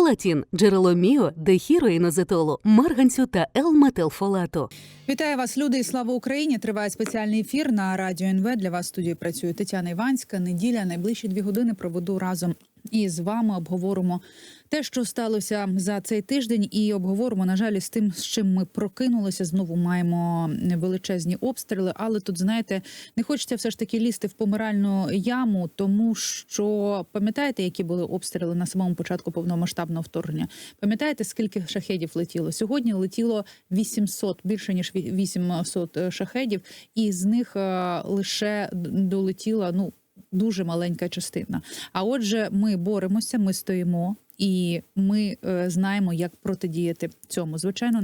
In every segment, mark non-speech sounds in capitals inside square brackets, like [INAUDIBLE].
Фолатін – джерело міо, дехіроїнозетолу, марганцю та Л-метилфолату. Вітаю вас, люди, і слава Україні! Триває спеціальний ефір на радіо НВ. Для вас в студії працює Тетяна Іванська. Неділя найближчі дві години проведу разом і з вами обговоримо те, що сталося за цей тиждень, і обговоримо, на жаль, з тим, з чим ми прокинулися. Знову маємо величезні обстріли. Але тут, знаєте, не хочеться все ж таки лізти в помиральну яму, тому що пам'ятаєте, які були обстріли на самому початку повномасштабного вторгнення? Пам'ятаєте, скільки шахедів летіло? Сьогодні летіло 800, більше ніж 800 шахедів, і з них е, лише долетіла ну дуже маленька частина. А отже, ми боремося, ми стоїмо. І ми е, знаємо, як протидіяти цьому. Звичайно,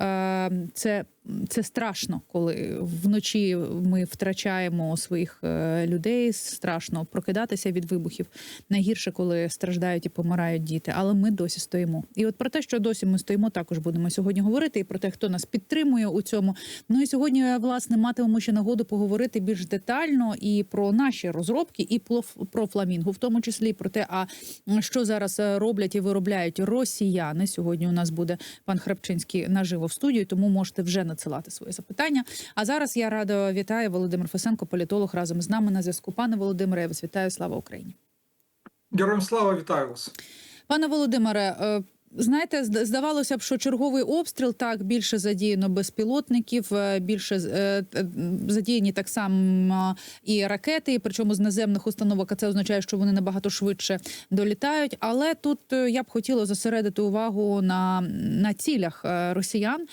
е, це це страшно, коли вночі ми втрачаємо своїх е, людей. Страшно прокидатися від вибухів. Найгірше, коли страждають і помирають діти. Але ми досі стоїмо. І от про те, що досі ми стоїмо, також будемо сьогодні говорити. І про те, хто нас підтримує у цьому. Ну і сьогодні власне матимемо ще нагоду поговорити більш детально і про наші розробки, і про фламінгу, в тому числі про те, а що зараз роблять і виробляють росіяни. Сьогодні у нас буде пан Храпчинський наживо в студії, тому можете вже надсилати свої запитання. А зараз я радо вітаю Володимир Фесенко, політолог разом з нами на зв'язку. Пане Володимире, я вас вітаю. Слава Україні! Героям слава вітаю вас, пане Володимире. Е, Знаєте, здавалося б, що черговий обстріл так більше задіяно безпілотників, е, більше е, задіяні так само і ракети, причому з наземних установок. А це означає, що вони набагато швидше долітають. Але тут е, я б хотіла зосередити увагу на на цілях росіян.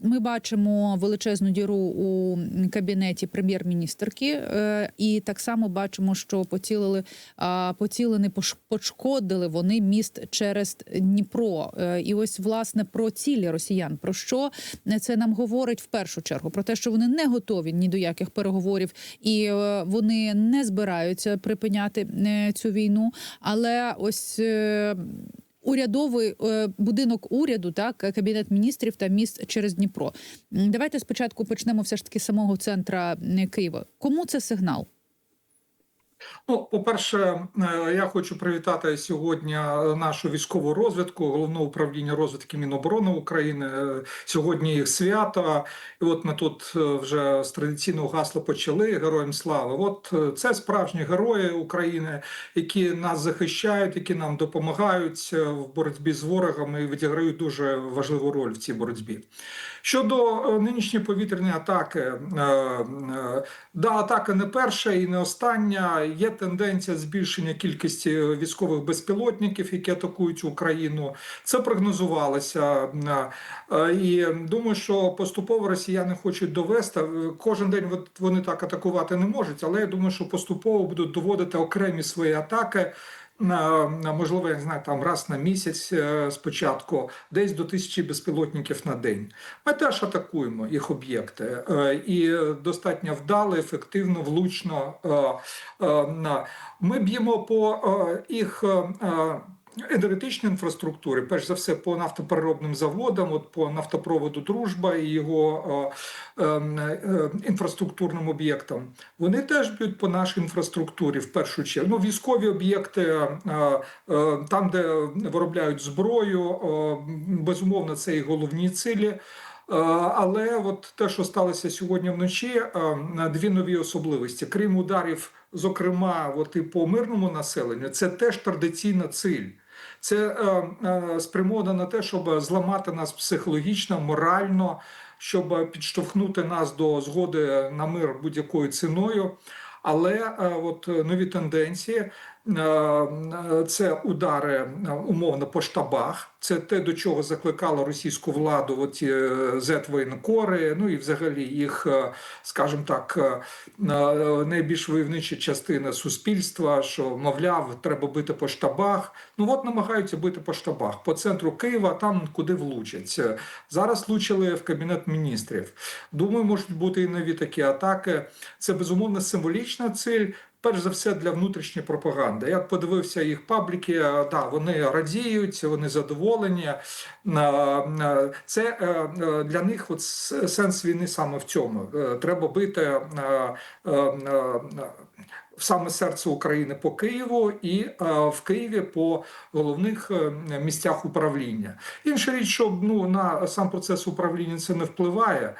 Ми бачимо величезну діру у кабінеті прем'єр-міністерки, і так само бачимо, що поцілили поцілені, пошкодили вони міст через Дніпро, е, і ось власне про цілі росіян. Про що це нам говорить в першу чергу? Про те, що вони не готові ні до яких переговорів, і е, вони не збираються припиняти е, цю війну. Але ось. Урядовий будинок уряду, так кабінет міністрів та міст через Дніпро. Давайте спочатку почнемо все ж таки самого центра Києва. Кому це сигнал? Ну, по-перше, е, я хочу привітати сьогодні нашу військову розвідку, головне управління розвідки Міноборони України. Е, сьогодні їх свято, і от ми тут е, вже з традиційного гасла почали героям слави. От це справжні герої України, які нас захищають, які нам допомагають в боротьбі з ворогами і відіграють дуже важливу роль в цій боротьбі. Щодо нинішньої повітряної атаки, да, атака не перша і не остання. Є тенденція збільшення кількості військових безпілотників, які атакують Україну. Це прогнозувалося е, і думаю, що поступово росіяни хочуть довести. Кожен день вони так атакувати не можуть, але я думаю, що поступово будуть доводити окремі свої атаки можливо, я не знаю, там раз на місяць е, спочатку, десь до тисячі безпілотників на день. Ми теж атакуємо їх об'єкти е, і достатньо вдало, ефективно, влучно. Е, ми б'ємо по їх енергетичної інфраструктури, перш за все, по нафтопереробним заводам, от по нафтопроводу Дружба і його е, е, інфраструктурним об'єктам, вони теж б'ють по нашій інфраструктурі в першу чергу. Ну, військові об'єкти, е, е, там, де виробляють зброю, е, безумовно, це і головні цілі. Е, але от те, що сталося сьогодні вночі, е, дві нові особливості, крім ударів, зокрема, от і по мирному населенню, це теж традиційна ціль. Це е, е, спрямовано на те, щоб зламати нас психологічно, морально, щоб підштовхнути нас до згоди на мир будь-якою ціною. Але е, от нові тенденції це удари умовно по штабах. Це те, до чого закликала російську владу оці е, зетвоєнкори, ну і взагалі їх, е, скажімо так, е, найбільш войовнича частина суспільства, що, мовляв, треба бити по штабах. Ну от намагаються бити по штабах по центру Києва, там куди влучать. Зараз влучили в кабінет міністрів. Думаю, можуть бути і нові такі атаки. Це безумовно символічна ціль перш за все для внутрішньої пропаганди. Я подивився їх пабліки, да, вони радіють, вони задоволені. Це е, е, для них от сенс війни саме в цьому. Е, треба бити в саме серце України по Києву і в Києві по головних місцях управління. Інша річ, що ну на сам процес управління це не впливає.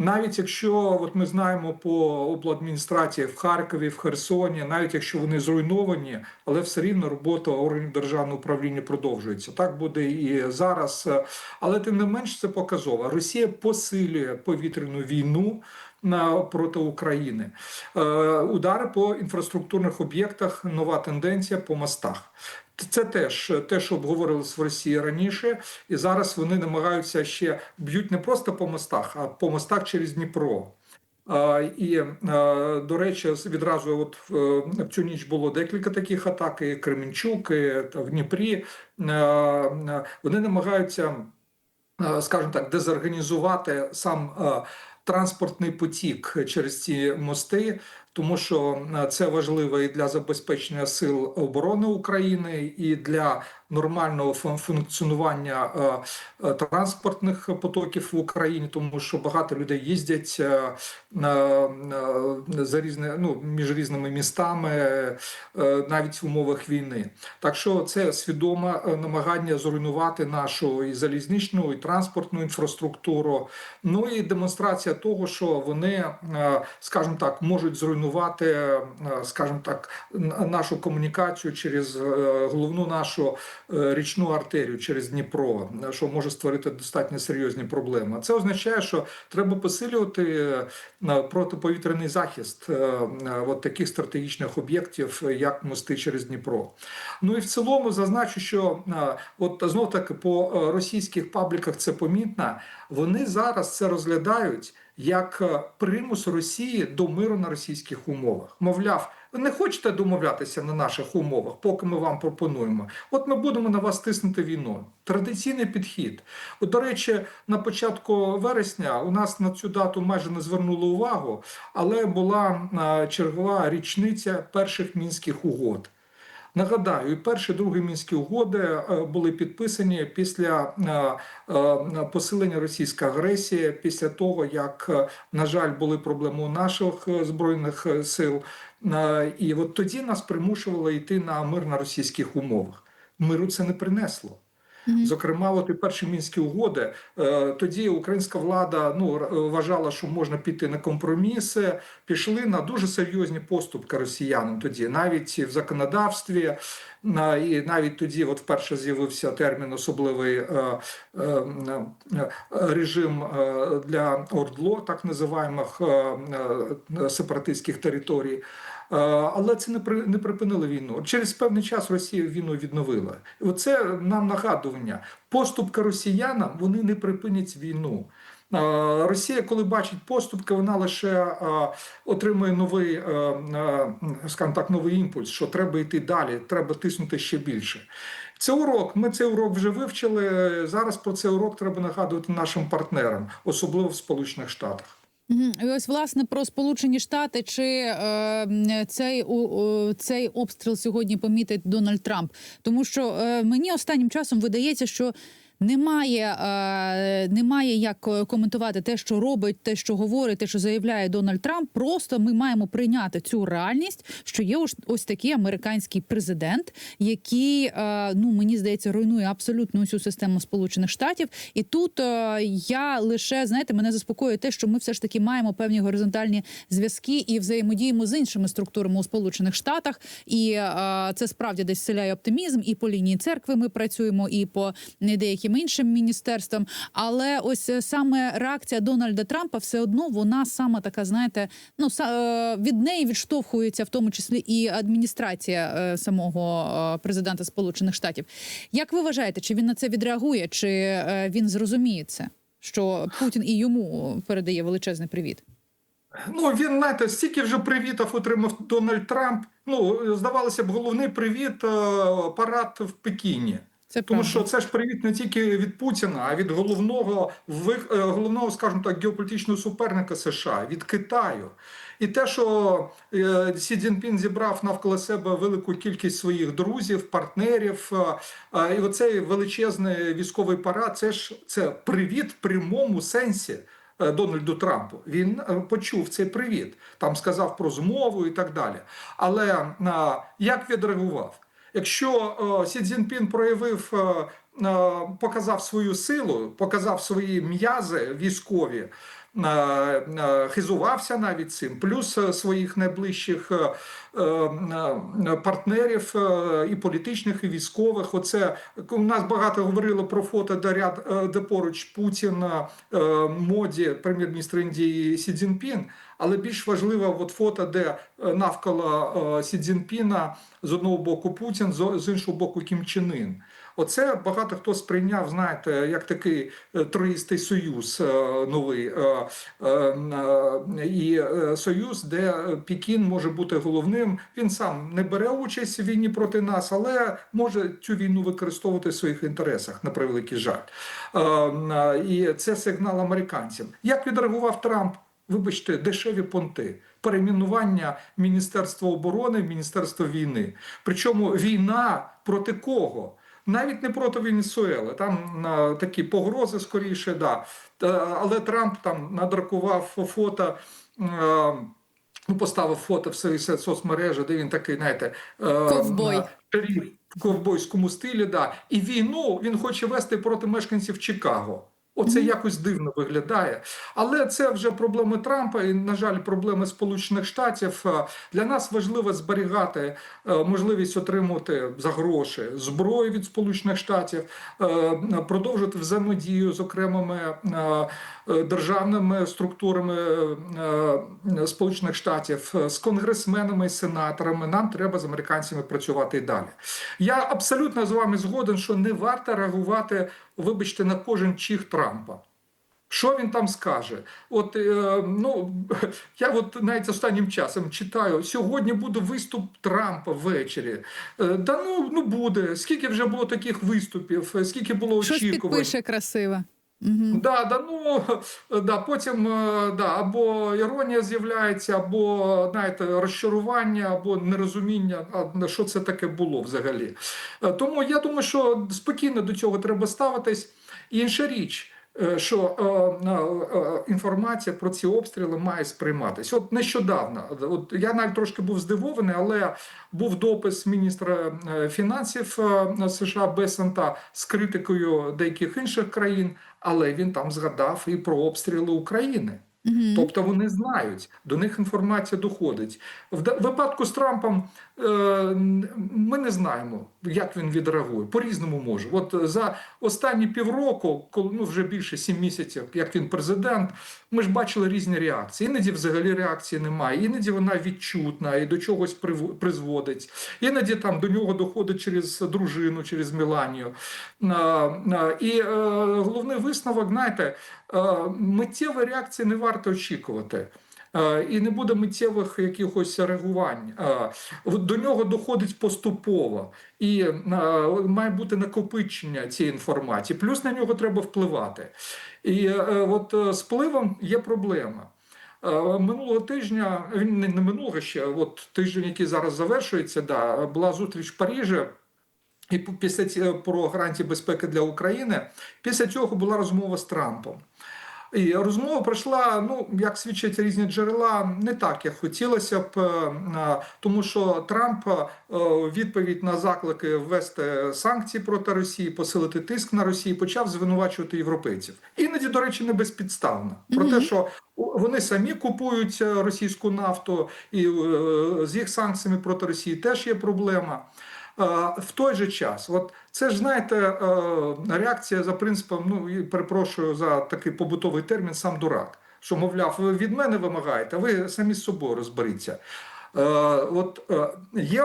Навіть якщо от ми знаємо по обладміністрації в Харкові, в Херсоні, навіть якщо вони зруйновані, але все рівно робота органів державного управління продовжується. Так буде і зараз. Але тим не менш це показово. Росія посилює повітряну війну проти України. Е, удари по інфраструктурних об'єктах, нова тенденція по мостах. Це теж те, що обговорилось в Росії раніше, і зараз вони намагаються ще б'ють не просто по мостах, а по мостах через Дніпро. І е, до речі, відразу, от в в цю ніч було декілька таких атак, і Кременчук, і в Дніпрі. Е, е, Вони намагаються, е, скажімо так, дезорганізувати сам е, транспортний потік через ці мости, тому що е, це важливо і для забезпечення сил оборони України, і для нормального фун- функціонування е, е, транспортних потоків в Україні, тому що багато людей їздять е, за різне, ну, між різними містами, навіть в умовах війни. Так що це свідоме намагання зруйнувати нашу і залізничну, і транспортну інфраструктуру. Ну і демонстрація того, що вони, скажімо так, можуть зруйнувати, скажімо так, нашу комунікацію через головну нашу річну артерію через Дніпро, е, що може створити достатньо серйозні проблеми. А Це означає, що треба посилювати е, протиповітряний захист е, е, от таких стратегічних об'єктів, е, як мости через Дніпро. Ну і в цілому зазначу, що е, от знов таки по е, російських пабліках це помітно. Вони зараз це розглядають як е, примус Росії до миру на російських умовах. Мовляв, ви не хочете домовлятися на наших умовах, поки ми вам пропонуємо. От ми будемо на вас тиснути війною. Традиційний підхід. От, до речі, на початку вересня у нас на цю дату майже не звернули увагу, але була е, чергова річниця перших мінських угод. Нагадаю, і перші, другі мінські угоди е, були підписані після е, е, посилення російської агресії, після того як, на жаль, були проблеми у наших збройних сил. І от тоді нас примушували йти на мир на російських умовах. Миру це не принесло. Зокрема, от і перші мінські угоди. е, Тоді українська влада ну вважала, що можна піти на компроміси. Пішли на дуже серйозні поступки росіянам. Тоді навіть в законодавстві, на- і навіть тоді, от вперше з'явився термін особливий е, е, е, режим е, для ордло, так називаємих е, е, сепаратистських територій. Е, Але це не при не припинило війну. Через певний час Росія війну відновила. І оце нам нагадування. Поступка росіянам вони не припинять війну. Е, Росія, коли бачить поступки, вона лише е, отримує новий, скажімо так, новий імпульс, що треба йти далі, треба тиснути ще більше. Це урок. Ми цей урок вже вивчили. Зараз про цей урок треба нагадувати нашим партнерам, особливо в Сполучених Штатах. І ось власне про Сполучені Штати чи е, цей у- цей обстріл сьогодні помітить Дональд Трамп, тому що е, мені останнім часом видається, що. Немає, е, немає як е, коментувати те, що робить, те, що говорить, те, що заявляє Дональд Трамп. Просто ми маємо прийняти цю реальність, що є ось, ось такий американський президент, який е, ну мені здається руйнує абсолютно усю систему Сполучених Штатів. І тут е, я лише знаєте, мене заспокоює те, що ми все ж таки маємо певні горизонтальні зв'язки і взаємодіємо з іншими структурами у Сполучених Штатах. І е, це справді десь вселяє оптимізм. І по лінії церкви ми працюємо, і по не деяким іншим міністерствам. Але ось е, саме реакція Дональда Трампа все одно вона саме така, знаєте, ну е, від неї відштовхується в тому числі і адміністрація е, самого президента Сполучених Штатів. Як ви вважаєте, чи він на це відреагує, чи він зрозуміє це, що Путін і йому передає величезний привіт? Ну він знаєте, стільки вже привітів отримав Дональд Трамп. Ну здавалося б, головний привіт парад в Пекіні. Це Тому правда. що це ж привіт не тільки від Путіна, а від головного е, головного, скажімо так, геополітичного суперника США, від Китаю. І те, що е, Сі Цзіньпін зібрав навколо себе велику кількість своїх друзів, партнерів, е, і оцей величезний військовий парад, це ж це привіт в прямому сенсі Дональду Трампу. Він почув цей привіт, там сказав про змову і так далі. Але як відреагував? Якщо е, Сі Цзіньпін проявив, е, е, показав свою силу, показав свої м'язи військові, хизувався навіть цим, плюс е, своїх найближчих е, е, партнерів і політичних, і військових. Оце у нас багато говорили про фото, де ряд де поруч Путін, е, моді, прем'єр-міністр Індії Сі Цзіньпін. Але більш важливо от фото, де навколо Сі Цзіньпіна з одного боку Путін, з іншого боку Кім Чен Ін. Оце багато хто сприйняв, знаєте, як такий е, троїстий союз е, новий е, і союз, де Пекін може бути головним. Він сам не бере участь в війні проти нас, але може цю війну використовувати в своїх інтересах на превеликий жаль. І це сигнал американцям. Як відреагував Трамп? Вибачте, дешеві понти, перейменування Міністерства оборони в Міністерство війни. Причому війна проти кого? Навіть не проти Венесуели, там а, такі погрози скоріше, да. Але Трамп там надракував фото. а, Ну, поставив фото в своїй соцмережі, де він такий, знаєте, е, Ковбой. в ковбойському стилі, да. І війну він хоче вести проти мешканців Чикаго. Оце якось дивно виглядає. Але це вже проблеми Трампа і, на жаль, проблеми Сполучених Штатів. Е, Для нас важливо зберігати е, можливість отримувати за гроші зброю від Сполучених Штатів, е, продовжити взаємодію з окремими державними структурами Сполучених Штатів, з конгресменами і сенаторами. Нам треба з американцями працювати і далі. Я абсолютно з вами згоден, що не варто реагувати, вибачте, на кожен чих Трампа. Що він там скаже? От е, ну [LAUGHS] я от навіть останнім часом читаю. Сьогодні буде виступ Трампа ввечері. Е, да ну, ну буде. Скільки вже було таких виступів, е, скільки було Щось очікувань. підпише Угу. Да, да, ну [LAUGHS] да, потім е, да, або іронія з'являється, або знаєте, розчарування, або нерозуміння, а що це таке було взагалі. Е, Тому я думаю, що спокійно до цього треба ставитись. Інша річ. Е, Що е, е, інформація про ці обстріли має сприйматися? От нещодавно, от я навіть трошки був здивований, але був допис міністра фінансів США Бесента з критикою деяких інших країн, але він там згадав і про обстріли України. Тобто вони знають, до них інформація доходить. В випадку з Трампом ми не знаємо, як він відреагує. По-різному може. От за останні півроку, коли ну вже більше сім місяців, як він президент, ми ж бачили різні реакції. Іноді взагалі реакції немає, іноді вона відчутна і до чогось призводить. Іноді там до нього доходить через дружину, через Міланію. І е, головний висновок, знаєте, е, миттєвої реакції не варто очікувати. Е, І не буде миттєвих якихось реагувань. Е, До нього доходить поступово, і е, має бути накопичення цієї інформації. Плюс на нього треба впливати. І от з впливом є проблема. Минулого тижня, він не минулого ще, от тиждень, який зараз завершується, да, була зустріч в Парижі. І після ці- про гарантії безпеки для України після цього була розмова з Трампом. І розмова пройшла, ну як свідчать різні джерела, не так, як хотілося б, е, е, тому що Трамп е, відповідь на заклики ввести санкції проти Росії, посилити тиск на Росію, почав звинувачувати європейців. Іноді, до речі, не безпідставно про те, що вони самі купують російську нафту, і з їх санкціями проти Росії теж є проблема. В той же час, от це ж знаєте, е, реакція за принципом, ну і перепрошую за такий побутовий термін, сам дурак. Що, мовляв, ви від мене вимагаєте, ви самі з собою розберіться. Е, От е, є,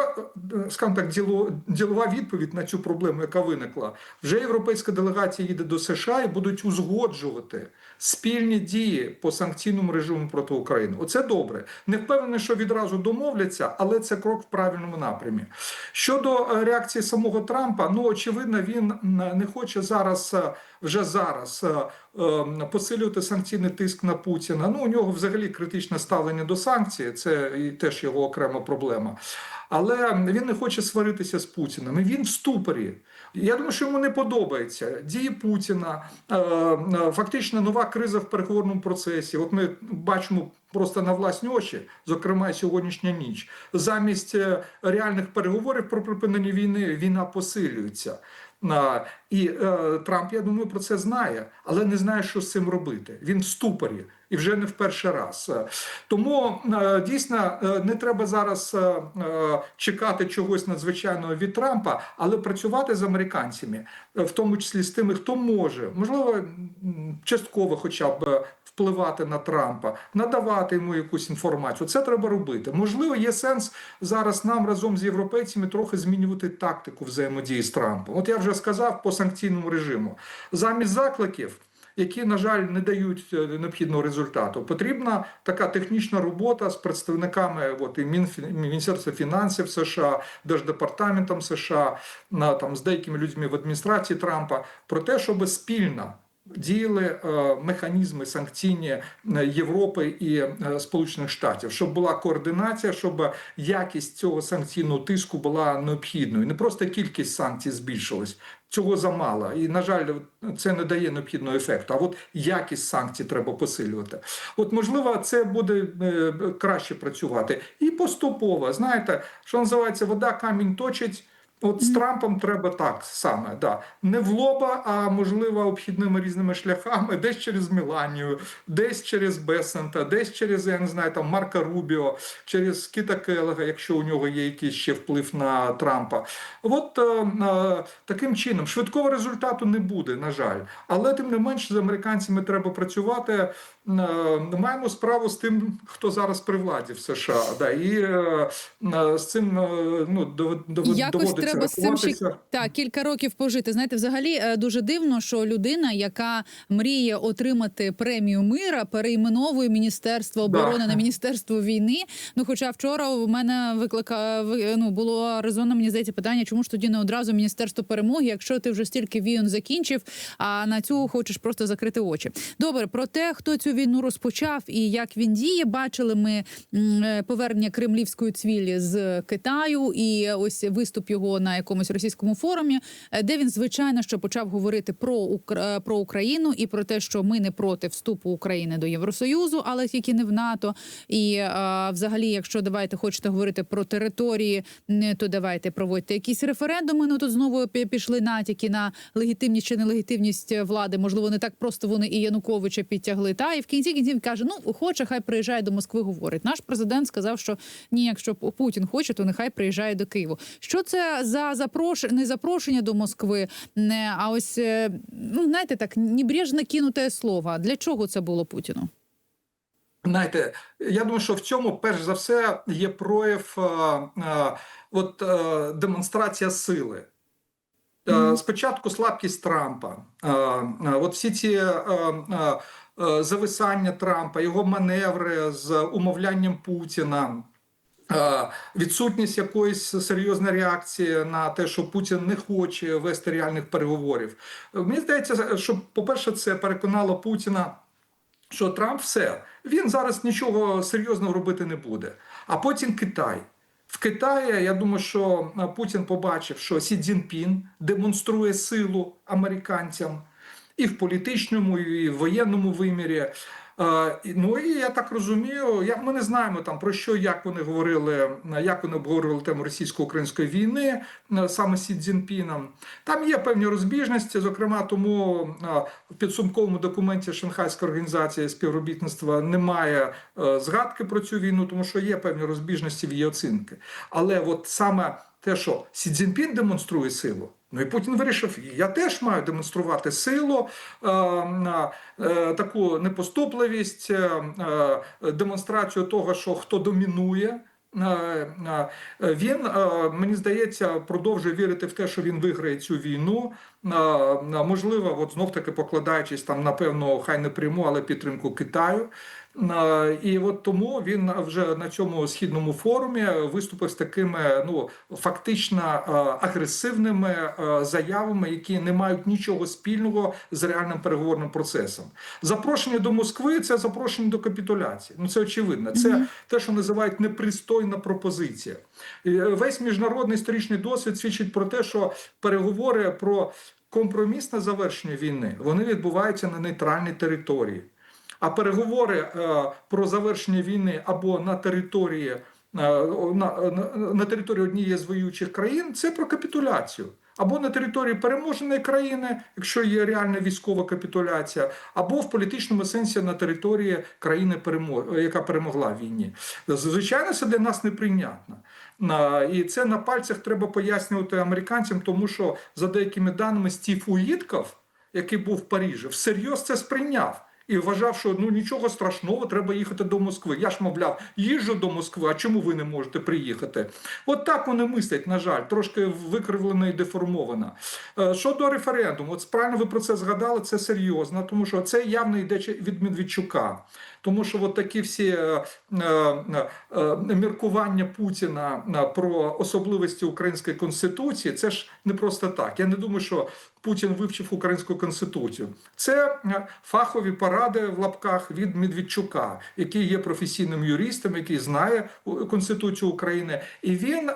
скажімо так, діло- ділова відповідь на цю проблему, яка виникла. Вже європейська делегація їде до США і будуть узгоджувати спільні дії по санкційному режиму проти України. Оце добре. Не впевнений, що відразу домовляться, але це крок в правильному напрямі. Щодо е, реакції самого Трампа, ну очевидно, він не хоче зараз. е, Вже зараз е, е, посилювати санкційний тиск на Путіна. Ну у нього взагалі критичне ставлення до санкцій, це теж його окрема проблема. Але він не хоче сваритися з Путіним. І він в ступорі. Я думаю, що йому не подобається дії Путіна, е, е, фактично нова криза в переговорному процесі. От ми бачимо просто на власні очі, зокрема сьогоднішня ніч. Замість е, реальних переговорів про припинення війни війна посилюється. І Трамп, я думаю, про це знає, але не знає, що з цим робити. Він в ступорі і вже не в перший раз. Тому е, дійсно е, не треба зараз е, чекати чогось надзвичайного від Трампа, але працювати з американцями, в тому числі з тими, хто може, можливо, частково, хоча б. Впливати на Трампа, надавати йому якусь інформацію. Це треба робити. Можливо, є сенс зараз нам разом з європейцями трохи змінювати тактику взаємодії з Трампом. От я вже сказав по санкційному режиму. Замість закликів, які, на жаль, не дають е, необхідного результату, потрібна така технічна робота з представниками от, і Міністерства фінансів США, Держдепартаментом США, на, там, з деякими людьми в адміністрації Трампа про те, щоб спільно діяли е, механізми санкційні е, Європи і е, Сполучених Штатів, щоб була координація, щоб якість цього санкційного тиску була необхідною. Не просто кількість санкцій збільшилась. Цього замало, і на жаль, це не дає необхідного ефекту. А от якість санкцій треба посилювати. От можливо, це буде краще працювати і поступово. Знаєте, що називається вода камінь точить. От з Трампом треба так саме, да. не в лоба, а можливо обхідними різними шляхами, десь через Міланію, десь через Бесента, десь через я не знаю там Марка Рубіо, через Кіта Келега, якщо у нього є якийсь ще вплив на Трампа. От е, е, таким чином швидкого результату не буде, на жаль. Але тим не менше з американцями треба працювати. Е, Маємо справу з тим, хто зараз при владі в США. Да, і е, е, з цим е, ну, дов- дов- доводиться треба з цим ще так кілька років пожити. Знаєте, взагалі е, дуже дивно, що людина, яка мріє отримати премію мира, перейменовує міністерство Да. оборони на міністерство війни. Ну, хоча вчора у мене виклика ну було резонно, мені здається, питання, чому ж тоді не одразу міністерство перемоги, якщо ти вже стільки війн закінчив, а на цю хочеш просто закрити очі. Добре, про те, хто цю війну розпочав і як він діє, бачили ми е, повернення кремлівської цвілі з Китаю, і ось виступ його на якомусь російському форумі, е, де він звичайно що почав говорити про е, про Україну і про те, що ми не проти вступу України до Євросоюзу, але тільки не в НАТО. І е, взагалі, якщо давайте хочете говорити про території, то давайте проводьте якісь референдуми. Ну тут знову пішли натяки на легітимність чи нелегітимність влади. Можливо, не так просто вони і Януковича підтягли. Та і в кінці кінців каже: ну хоче, хай приїжджає до Москви. Говорить. Наш президент сказав, що ні, якщо Путін хоче, то нехай приїжджає до Києву. Що це за запрош... не запрошення до Москви? Не а ось е, ну знаєте, так небрежно кинуте слово. Для чого це було Путіну? Знаєте, я думаю, що в цьому перш за все є прояв е, е, от, е, демонстрація сили. Мгм. Спочатку слабкість Трампа, Е, е, от всі ці е, е, зависання Трампа, його маневри з умовлянням Путіна. Е, Відсутність якоїсь серйозної реакції на те, що Путін не хоче вести реальних переговорів. Е, Мені здається, що, по-перше, це переконало Путіна, що Трамп все, він зараз нічого серйозного робити не буде. А потім Китай. В Китаї я думаю, що е, Путін побачив, що Сі Цзіньпін демонструє силу американцям і в політичному, і в воєнному вимірі. Е, Ну і я так розумію, я, ми не знаємо там про що, як вони говорили, е, як вони обговорювали тему російсько-української війни е, саме Сі Цзіньпіном. Там є певні розбіжності, зокрема, тому в підсумковому документі Шанхайської організації співробітництва немає згадки про цю війну, тому що є певні розбіжності в її оцінки. Але от саме те, що Сі Цзіньпін демонструє силу. Ну і Путін вирішив, я теж маю демонструвати силу, е, е, таку непоступливість, е, е, демонстрацію того, що хто домінує. Е, е, Він, е, мені здається, продовжує вірити в те, що він виграє цю війну. Можливо, от знов таки покладаючись там на певну, хай не пряму, але підтримку Китаю. І от тому він вже на цьому східному форумі виступив з такими ну фактично е, агресивними е, заявами, які не мають нічого спільного з реальним переговорним процесом. Запрошення до Москви це запрошення до капітуляції. Ну це очевидно. Це те, що називають непристойна пропозиція. Е, Весь міжнародний історичний досвід свідчить про те, що переговори про компромісне завершення війни вони відбуваються на нейтральній території. А переговори е, про завершення війни або на території е, на, на, на території однієї з воюючих країн це про капітуляцію. Або на території переможеної країни, якщо є реальна військова капітуляція, або в політичному сенсі на території країни, яка перемогла в війні. Звичайно, це для нас неприйнятно. І це на пальцях треба пояснювати американцям, тому що за деякими даними Стів Уїтков, який був в Парижі, всерйоз це сприйняв. І вважав, що ну нічого страшного, треба їхати до Москви. Я ж мовляв, їжджу до Москви. А чому ви не можете приїхати? От так вони мислять, на жаль, трошки викривлена і деформовано. Е, Щодо референдуму, от правильно ви про це згадали, це серйозно, тому що це явно йде від Медведчука. Тому що от такі всі е, е, е, міркування Путіна про особливості української конституції, це ж не просто так. Я не думаю, що Путін вивчив українську конституцію. Це фахові поради в лапках від Медведчука, який є професійним юристом, який знає Конституцію України, і він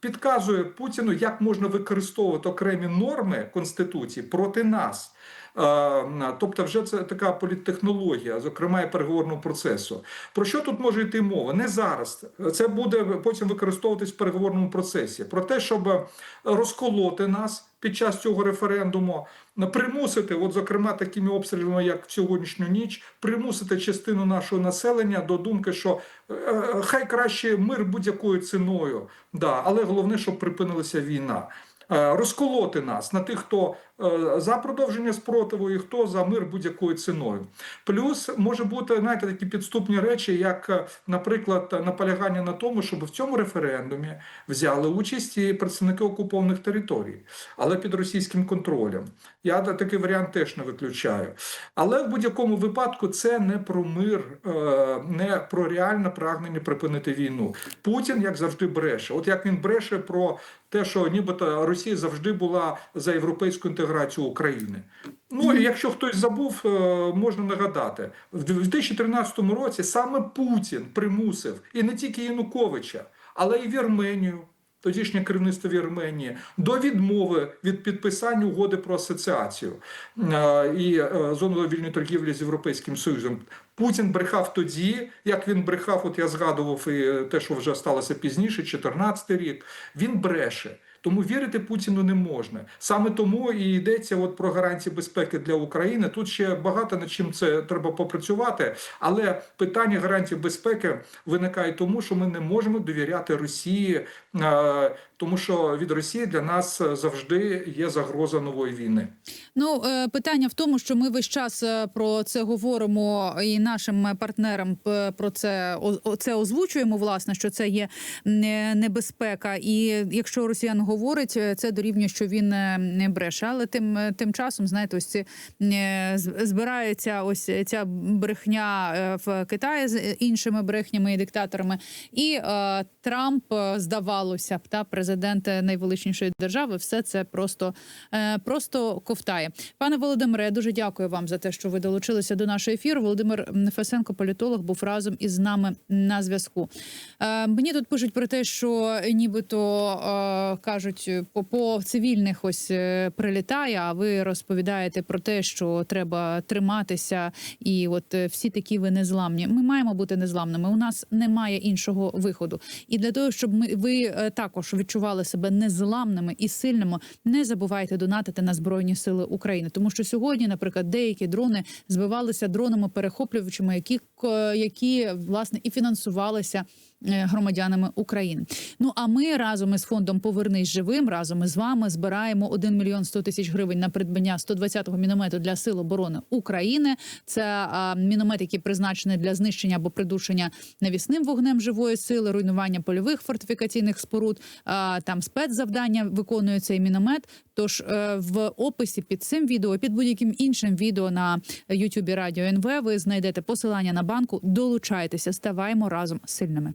підказує Путіну, як можна використовувати окремі норми Конституції проти нас. Е, Тобто, вже це така політтехнологія, зокрема і переговорного процесу. Про що тут може йти мова? Не зараз. Це буде потім використовуватись в переговорному процесі. Про те, щоб розколоти нас під час цього референдуму, примусити, от зокрема такими обстрілами, як в сьогоднішню ніч, примусити частину нашого населення до думки, що е, е, хай краще мир будь-якою ціною, да, але головне, щоб припинилася війна. Е, Розколоти нас на тих, хто е, за продовження спротиву і хто за мир будь-якою ціною. Плюс може бути знаєте, такі підступні речі, як, е, наприклад, наполягання на тому, щоб в цьому референдумі взяли участь і представники окупованих територій, але під російським контролем. Я такий варіант теж не виключаю. Але в будь-якому випадку це не про мир, не про реальне прагнення припинити війну. Путін, як завжди, бреше. От як він бреше про те, що нібито Росія завжди була за європейську інтеграцію України. Ну і якщо хтось забув, е, можна нагадати, в 2013 році саме Путін примусив і не тільки Януковича, але і Вірменію. Тодішнє керівництво Вірменії до відмови від підписання угоди про асоціацію е, і е, зону вільної торгівлі з Європейським Союзом. Путін брехав тоді, як він брехав, от я згадував і те, що вже сталося пізніше, 14 рік. Він бреше. Тому вірити Путіну не можна. Саме тому і йдеться от про гарантії безпеки для України. Тут ще багато над чим це треба попрацювати. Але питання гарантій безпеки виникає тому, що ми не можемо довіряти Росії, е, тому що від Росії для нас завжди є загроза нової війни. Ну е, питання в тому, що ми весь час е, про це говоримо і нашим партнерам про це це озвучуємо. Власне, що це є небезпека, і якщо росіян говорить, е, це дорівнює, що він е, не бреше. Але тим е, тим часом, знаєте, ось ці збирається ось ця брехня в Китаї з іншими брехнями і диктаторами, і е, Трамп здавалося б, та президент найвеличнішої держави, все це просто, е, просто ковтає. Пане Володимире, я дуже дякую вам за те, що ви долучилися до нашого ефіру. Володимир Фесенко, політолог, був разом із нами на зв'язку. Е, мені тут пишуть про те, що нібито е, кажуть, по, по цивільних ось е, прилітає. А ви розповідаєте про те, що треба триматися, і от е, всі такі ви незламні. Ми маємо бути незламними. У нас немає іншого виходу. І для того, щоб ми ви е, також відчували себе незламними і сильними, не забувайте донатити на збройні сили України, тому що сьогодні, наприклад, деякі дрони збивалися дронами перехоплювачами, які які власне і фінансувалися е, громадянами України. Ну а ми разом із фондом Повернись живим разом із вами збираємо 1 мільйон 100 тисяч гривень на придбання 120-го міномету для сил оборони України. Це міномет, який призначений для знищення або придушення навісним вогнем живої сили, руйнування польових фортифікаційних споруд. Там спецзавдання виконує цей міномет. Тож е, в описі під цим відео, під будь-яким іншим відео на Ютубі Радіо НВ, ви знайдете посилання на банку. Долучайтеся, ставаймо разом сильними.